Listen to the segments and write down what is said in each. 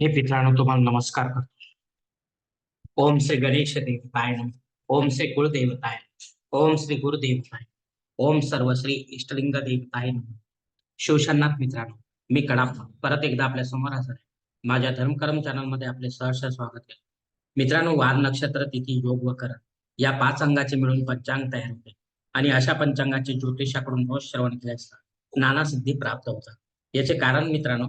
हे मित्रांनो तुम्हाला नमस्कार करतो. ओम श्री गणेश देवताय ओम श्री कुलदेवताय ओम श्री गुरुदेवताय ओम सर्व श्री इष्टलिंग देवताय शिवशन्नाथ मित्रांनो मी कडाप्पा. परत एकदा आपल्यासमोर हजर आहे. माझ्या धर्मकर्म चॅनलमध्ये आपले सहर्ष स्वागत आहे. मित्रांनो वार नक्षत्र तिथी योग व करण या पाच अंगाचे मिळून पंचांग तयार होते. आणि अशा पंचांगाचे ज्योतिषाकडून रोज श्रवण केल्यास नाना सिद्धी प्राप्त होतात. याचे कारण मित्रांनो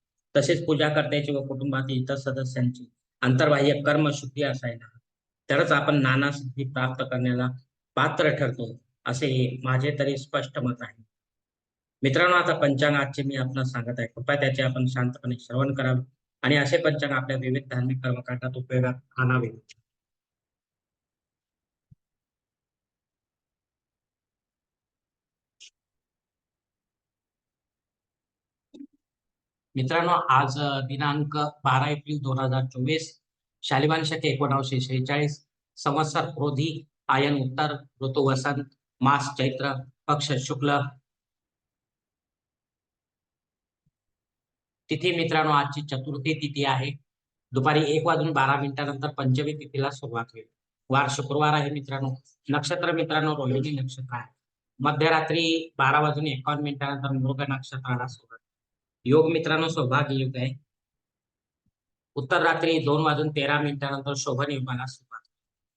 तसेच पूजा करण्याची व कुटुंबातील इतर सदस्यांची अंतर्बाह्य कर्मशुद्धी असायला तरच आपण नाना सिद्धी प्राप्त करण्याला पात्र ठरतो असे माझे तरी स्पष्ट मत आहे. मित्रांनो आता पंचांग आजचे मी आपण सांगत आहे. कृपया त्याचे आपण शांतपणे श्रवण करावे आणि असे पंचांग आपल्या विविध धार्मिक कर्मकांडात उपयोगात आणावे मित्रांनो आज दिनांक बारा एप्रिल दोन हजार चोवीस शालिवान शके एकोणावीसशे शेहेचाळीस संवत्सर क्रोधी आयन उत्तर ऋतू वसंत मास चैत्र पक्ष शुक्ल. तिथी मित्रांनो आजची चतुर्थी तिथी आहे. दुपारी एक वाजून बारा मिनिटानंतर पंचमी तिथीला सुरुवात होईल. वार शुक्रवार आहे मित्रांनो. नक्षत्र मित्रांनो रोहिणी नक्षत्र आहे. मध्यरात्री बारा वाजून एकावन्न मिनिटानंतर मृग नक्षत्राला सुरुवात योग मित्रांनो सौभाग्य युग आहे. उत्तर रात्री दोन वाजून तेरा मिनिटानंतर शोभन युगाला सुरुवात.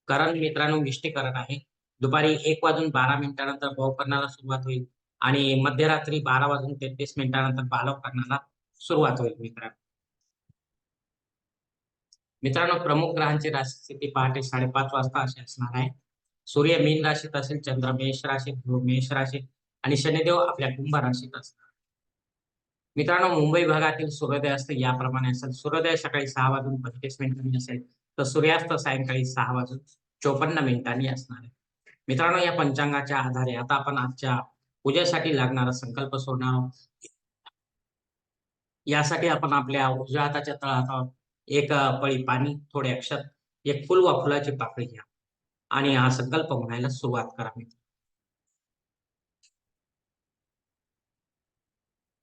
करण मित्रांनो विष्टीकरण आहे. दुपारी एक वाजून बारा मिनिटानंतर भावकरणाला सुरुवात होईल आणि मध्यरात्री बारा वाजून तेहतीस मिनिटानंतर बालवकरणाला सुरुवात होईल मित्रांनो. मित्रांनो प्रमुख ग्रहांची राशी स्थिती पहाटे साडेपाच वाजता अशी असणार आहे. सूर्य मीन राशीत असेल चंद्र मेष राशीत ध्रुव मेष राशीत आणि शनिदेव आपल्या कुंभ राशीत असणार. मित्रांनो मुंबई भागातील सूर्योदय याप्रमाणे असेल. सूर्योदय सकाळी सहा वाजून पंचवीस मिनिटांनी असेल. तर सूर्यास्त सायंकाळी सहा वाजून चोपन्न मिनिटांनी असणार आहे. मित्रांनो या पंचांगाच्या आधारे आता आपण आजच्या पूजेसाठी लागणारा संकल्प सोडणार आहोत. यासाठी आपण आपल्या उजव्या हाताच्या तळहातावर एक पळी पाणी थोडे अक्षत एक फुल व फुलाची पाकळी घ्या. आणि हा संकल्प म्हणायला सुरुवात करा मित्र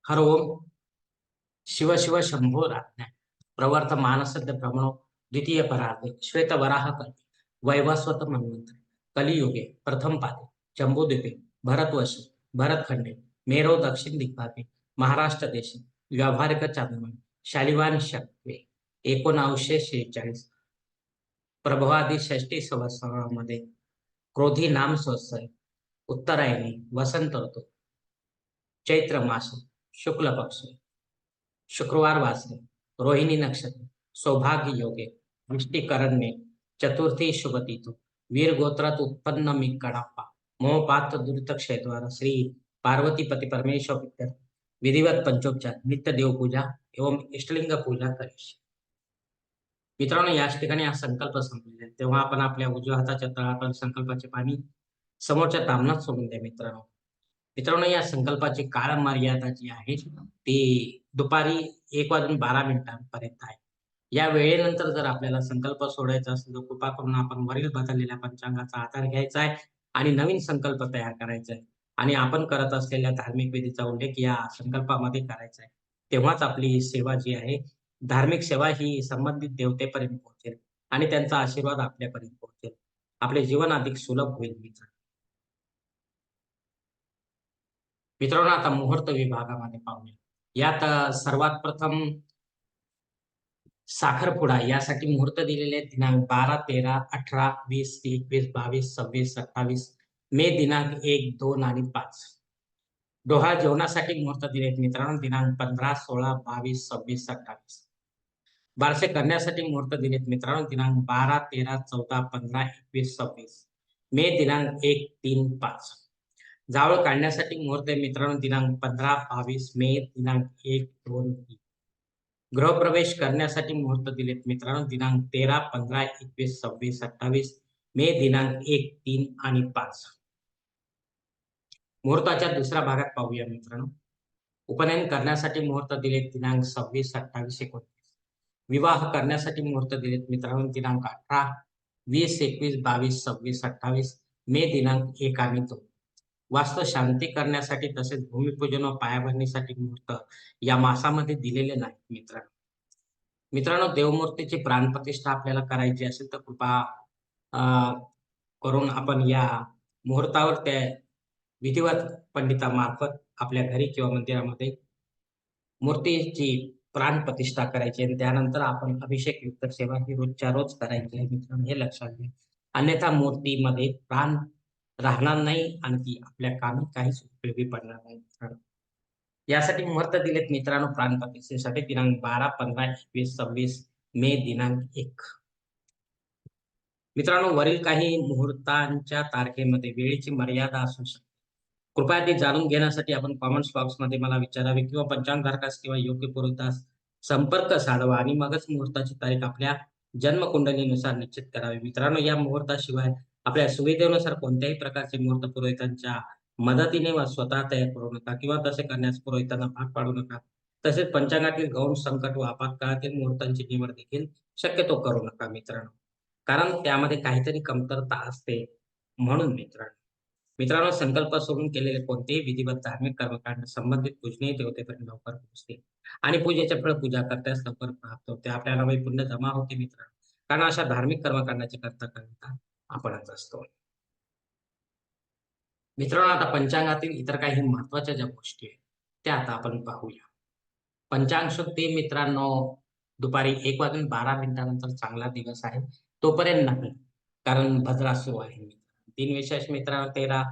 हर ओम। शिव शिव शंभो राज्ञा। प्रवर्त मानसद्य भ्रमणो। द्वितीय परार्धे। श्वेत वराह कल्पे। वैवस्वत मन्वंतरे कलियुगे प्रथम पादे। जम्बूद्वीपे भरतवर्ष भरतखंडे मेरो दक्षिण दिग्भागे। महाराष्ट्र देश व्यावहारिक चांद्रमान शालिवान शक्वे एकोणावीसशे शेहेचाळीस। प्रभवादी षष्टी संवत्सरामध्ये क्रोधी नाम संवत्सर उत्तरायणी वसंत ऋतू। चैत्र मास। शुक्ल पक्ष शुक्रवार वासरे रोहिणी नक्षत्र सौभाग्य योगे वृष्टिकरण में चतुर्थी शुभ तिथु वीर गोत्रात उत्पन्न मी कडाप्पा पात्र दुरित क्षेत्र श्री पार्वती पति परमेश्वर पितर विधिवत पंचोपचार नित्य देवपूजा एवं इष्टलिंग पूजा करीश। मित्रांनो याच ठिकाणी हा संकल्प संपलेला तेव्हा आपण आपल्या उजव्या हाताच्या तळावर संकल्पाचे पाणी समोरच्या तामनात सोडून द्या मित्रांनो. मित्रांनो या संकल्पाची काळ मर्यादा जी आहे ती दुपारी एक वाजून बारा मिनिटांपर्यंत आहे. या वेळेनंतर जर आपल्याला संकल्प सोडायचा असेल तर कृपा करून आपण वरील बदललेल्या पंचांगाचा आधार घ्यायचा आहे आणि नवीन संकल्प तयार करायचा आहे. आणि आपण करत असलेल्या धार्मिक विधीचा उल्लेख या संकल्पामध्ये करायचा आहे. तेव्हाच आपली सेवा जी आहे धार्मिक सेवा ही संबंधित देवतेपर्यंत पोहोचेल आणि त्यांचा आशीर्वाद आपल्यापर्यंत पोहोचेल. आपले जीवन अधिक सुलभ होईल मित्र मित्रांनो आता मुहूर्त विभागामध्ये पाहूया. यात सर्वात प्रथम साखरपुडा यासाठी मुहूर्त दिलेले दिनांक बारा तेरा अठरा वीस एकवीस बावीस सव्वीस सत्तावीस मे दिनांक एक दोन आणि पाच. डोहा जेवणासाठी मुहूर्त दिले मित्रांनो. दिनांक पंधरा सोळा बावीस सव्वीस सत्तावीस. बारसे करण्यासाठी मुहूर्त दिलेत मित्रांनो. दिनांक बारा तेरा चौदा पंधरा एकवीस सव्वीस. मे दिनांक एक तीन पाच. जावळ काढण्यासाठी मुहूर्त आहे मित्रांनो दिनांक पंधरा बावीस मे दिनांक एक दोन तीन. गृहप्रवेश करण्यासाठी मुहूर्त दिलेत मित्रांनो दिनांक तेरा पंधरा एकवीस सव्वीस अठ्ठावीस मे दिनांक एक तीन आणि पाच. मुहूर्ताच्या दुसऱ्या भागात पाहूया मित्रांनो. उपनयन करण्यासाठी मुहूर्त दिलेत दिनांक सव्वीस अठ्ठावीस एकोणतीस. विवाह करण्यासाठी मुहूर्त दिलेत मित्रांनो दिनांक अठरा वीस एकवीस बावीस सव्वीस अठ्ठावीस मे दिनांक एक आणि दोन. वास्तव शांती करण्यासाठी तसेच भूमिपूजन व पायाभरणीसाठी मुहूर्त या मासामध्ये दिलेले नाहीत मित्रांनो. मित्रांनो देवमूर्तीची प्राणप्रतिष्ठा आपल्याला करायची असेल तर कृपा अं, करून आपण या मुहूर्तावर त्या विधिवत पंडितामार्फत आपल्या घरी किंवा मंदिरामध्ये मूर्तीची प्राण प्रतिष्ठा करायची आणि त्यानंतर आपण अभिषेक युक्त सेवा ही रोजच्या रोज करायची आहे मित्रांनो हे लक्षात घ्या. अन्यथा मूर्तीमध्ये प्राण राहणार नाही आणि ती आपल्या कामी काहीच उपयोगी पडणार नाही. मित्रांनो यासाठी मुहूर्त दिलेत मित्रांनो प्राण प्रतिष्ठेसाठी दिनांक बारा पंधरा एकवीस सव्वीस मे दिनांक एक. मित्रांनो वरील काही मुहूर्तांच्या तारखेमध्ये वेळेची मर्यादा असू शकते. कृपया ते जाणून घेण्यासाठी आपण कॉमेंट्स बॉक्समध्ये मला विचारावे किंवा पंचांगधारकास किंवा योग्य पुरोहितास संपर्क साधावा आणि मगच मुहूर्ताची तारीख आपल्या जन्मकुंडलीनुसार निश्चित करावी. मित्रांनो या मुहूर्ताशिवाय आपल्या सुविधेनुसार कोणत्याही प्रकारचे मुहूर्त पुरोहितांच्या मदतीने वा स्वतः तयार करू नका किंवा तसे करण्यास पुरोहितांना भाग पाडू नका. तसेच पंचांगातील गौण संकट व आपत्काळातील मुहूर्तांची निवड देखील शक्यतो करू नका मित्रांनो. कारण त्यामध्ये काहीतरी कमतरता असते म्हणून मित्रांनो. मित्रांनो संकल्प सोडून केलेले कोणतेही विधिवत धार्मिक कर्मकांड संबंधित पूजनीय देवतेपर्यंत लवकर पोहोचते आणि पूजेचे फळ पूजा करताच लवकर प्राप्त होते. आपल्याला पुण्य जमा होते मित्रांनो. कारण अशा धार्मिक कर्मकांडाचे करता करता आपणच असतो. मित्रांनो आता पंचांगातील इतर काही महत्त्वाच्या ज्या गोष्टी आहेत त्या आता आपण पाहूया. पंचांग शुद्धी मित्रांनो दुपारी एक वाजून बारा मिनिटानंतर चांगला दिवस आहे तोपर्यंत नाही कारण भद्रा सुरू आहे. तीन विशेष मित्रांनो तेरा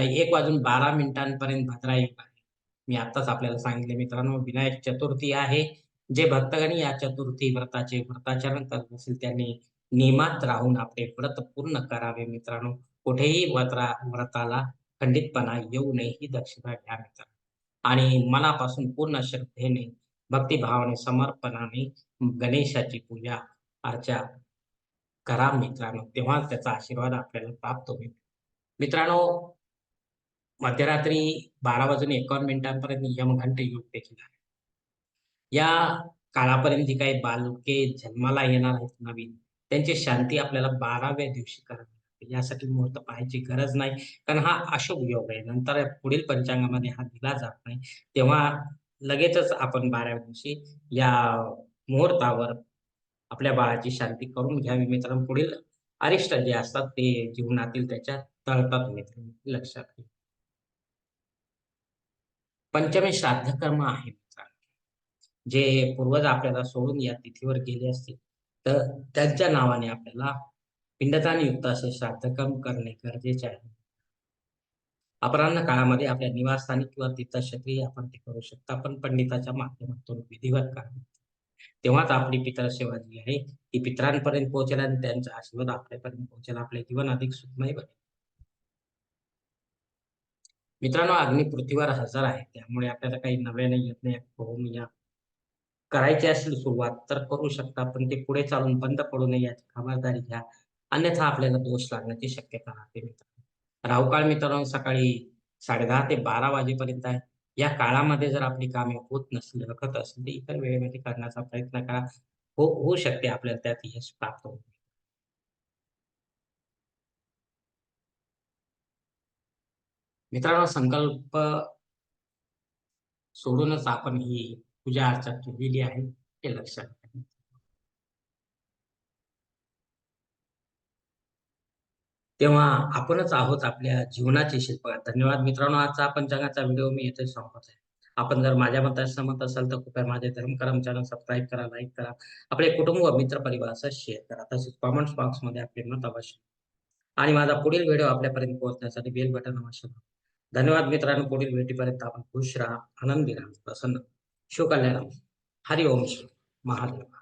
एक वाजून बारा मिनिटांपर्यंत भद्रा युग आहे. मी आताच आपल्याला सांगितले मित्रांनो विनायक चतुर्थी आहे. जे भक्तगणी या चतुर्थी व्रताचे व्रताचरण करत असेल त्यांनी नियमात राहून आपले व्रत पूर्ण करावे मित्रांनो. कुठेही व्रता व्रताला खंडितपणा येऊ नये ही दक्षता घ्या मित्रांनो आणि मनापासून पूर्ण श्रद्धेने भक्तिभावाने समर्पणाने गणेशाची पूजा अर्चा करा मित्रांनो. तेव्हा त्याचा आशीर्वाद आपल्याला प्राप्त होईल. मित्रांनो मध्यरात्री बारा वाजून एकावन्न मिनिटांपर्यंत यमघंट योग देखील आहे. या काळापर्यंत जी काही बालके जन्माला येणार आहेत नवीन त्यांची शांती आपल्याला बाराव्या दिवशी करावी लागते. यासाठी मुहूर्त पाहायची गरज नाही. कारण हा अशुभ योग आहे. नंतर पुढील पंचांगामध्ये हा दिला जात नाही. तेव्हा लगेचच आपण बाराव्या दिवशी या मुहूर्तावर आपल्या बाळाची शांती करून घ्यावी. मित्रांनो पुढील अरिष्ट जे असतात ते जीवनातील त्याच्या तळतात मित्रांनो लक्षात घ्या पंचमी श्राद्ध कर्म आहे. मित्रांनो जे पूर्वज आपल्याला सोडून या तिथीवर गेले असतील. तर त्यांच्या नावाने आपल्याला पिंडदान युक्त असे श्राद्धकम करणे गरजेचे आहे. अपराह्न काळामध्ये आपल्या निवासस्थानी किंवा तीर्थक्षेत्री आपण ते करू शकता पण पंडिताच्या माध्यमातून विधिवत करा तेव्हाच आपली पितर सेवा जी आहे ती पितरांपर्यंत पोहोचेल आणि त्यांचा आशीर्वाद आपल्यापर्यंत पोहोचेल आपले जीवन अधिक सुखमय बनेल. मित्रांनो अग्नी पृथ्वीवर हजर आहे त्यामुळे आपल्याला काही नव्याने यज्ञ होम या करायची असेल सुरुवात तर करू शकता पण ते पुढे चालून बंद पडू नये याची खबरदारी घ्या. अन्यथा आपल्याला दोष लागण्याची शक्यता राहते मित्रांनो. राहुकाळ मित्रांनो सकाळी साडेदहा ते बारा वाजेपर्यंत आहे. या काळामध्ये जर आपली कामे होत नसली रखत असेल तर इतर वेळेमध्ये करण्याचा प्रयत्न करा. हो होऊ शकते आपल्याला त्यात यश प्राप्त होईल मित्रांनो संकल्प सोडूनच आपण ही पूजा अर्चा केलेली आहे हे लक्षात घ्या तेव्हा आपणच आहोत आपल्या जीवनाचे शिल्पकार. धन्यवाद मित्रांनो आजचा आपण जगाचा व्हिडिओ मी येथे संपत आहे. आपण जर माझ्या मतात सहमत असाल तर कृपया माझे धर्मकर्म चॅनल सबस्क्राईब करा लाईक करा. आपले कुटुंब व मित्र परिवारासह शेअर करा. तसेच कॉमेंट्स बॉक्समध्ये आपले मत अवश्य आणि माझा पुढील व्हिडिओ आपल्यापर्यंत पोहोचण्यासाठी बेल बटन अवश्य धन्यवाद मित्रांनो पुढील भेटीपर्यंत आपण खुश राहा आनंदी राहा प्रसन्न शिवकल्याण हरिओम महादेव।